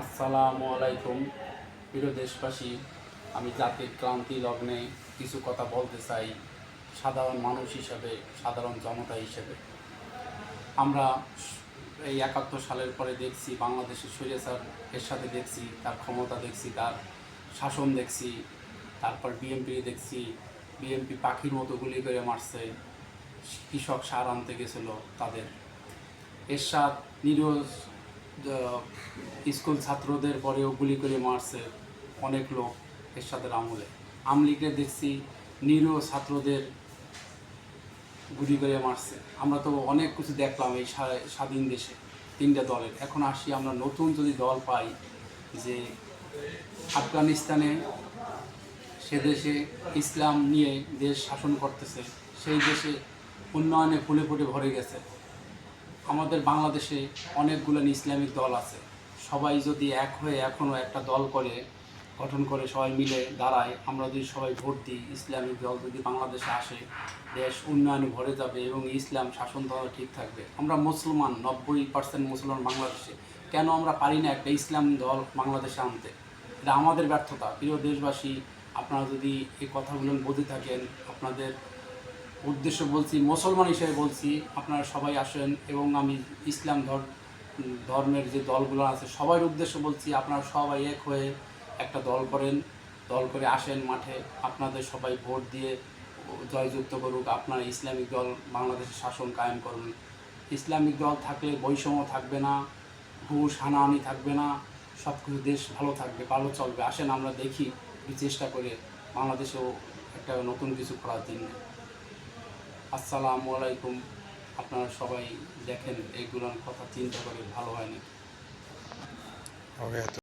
আসসালামু আলাইকুম। প্রিয় দেশবাসী আমি জাতির ক্রান্তি লগ্নে কিছু কথা বলতে চাই সাধারণ মানুষ হিসেবে সাধারণ জনতা হিসেবে। আমরা এই একাত্তর সালের পরে দেখছি বাংলাদেশের স্বৈরাচার এর সাথে দেখছি তার ক্ষমতা দেখছি তার শাসন দেখছি তারপর বিএমপি দেখছি বিএমপি পাখির মতো গুলি করে মারছে কৃষক সার আনতে গেছিল তাদের। এরশাদ নিরীহ আহ, স্কুল ছাত্রদের পরেও গুলি করে মারছে অনেক লোক এরশাদের আমলে। আমলিকে দেখছি নিরীহ ছাত্রদের গুলি করে মারছে। আমরা তো অনেক কিছু দেখলাম এই স্বাধীন দেশে, তিনটা দলের। এখন আসি আমরা নতুন যদি দল পাই যে আফগানিস্তানে সে দেশে ইসলাম নিয়ে দেশ শাসন করতেছে, সেই দেশে উন্নয়নে ফুলে ফুটে ভরে গেছে। আমাদের বাংলাদেশে অনেকগুলো ইসলামিক দল আছে। সবাই যদি এক হয়ে এখনও একটা দল করে, গঠন করে সবাই মিলে দাঁড়ায়, আমরা যদি সবাই ভোট দিই, ইসলামিক দল যদি বাংলাদেশে আসে, দেশ উন্নয়ন ভরে যাবে এবং ইসলাম শাসন ধরা ঠিক থাকবে। আমরা মুসলমান, নব্বই পার্সেন্ট মুসলমান বাংলাদেশে। কেন আমরা পারি না একটা ইসলাম দল বাংলাদেশে আনতে? এটা আমাদের ব্যর্থতা। প্রিয় দেশবাসী, আপনারা যদি এই কথাগুলো বুঝে থাকেন, আপনাদের উদ্দেশ্য বলছি, মুসলমান হিসেবে বলছি, আপনারা সবাই আসেন এবং আমি ইসলাম ধর- ধর্মের যে দলগুলো আছে সবার উদ্দেশ্য বলছি, আপনারা সবাই এক হয়ে একটা দল করেন, দল করে আসেন মাঠে, আপনাদের সবাই ভোট দিয়ে জয়যুক্ত করুক, আপনারা ইসলামিক দল বাংলাদেশের শাসন কায়েম করুন। ইসলামিক দল থাকলে বৈষম্য থাকবে না, ঘুষ, হানাহানি থাকবে না সব কিছু দেশ ভালো থাকবে, ভালো চলবে। আসেন আমরা দেখি চেষ্টা করে বাংলাদেশেও একটা নতুন কিছু করার জন্য। আসসালামু আলাইকুম আপনারা সবাই দেখেন এইগুলোর কথা চিন্তা করে ভালো হয়নি.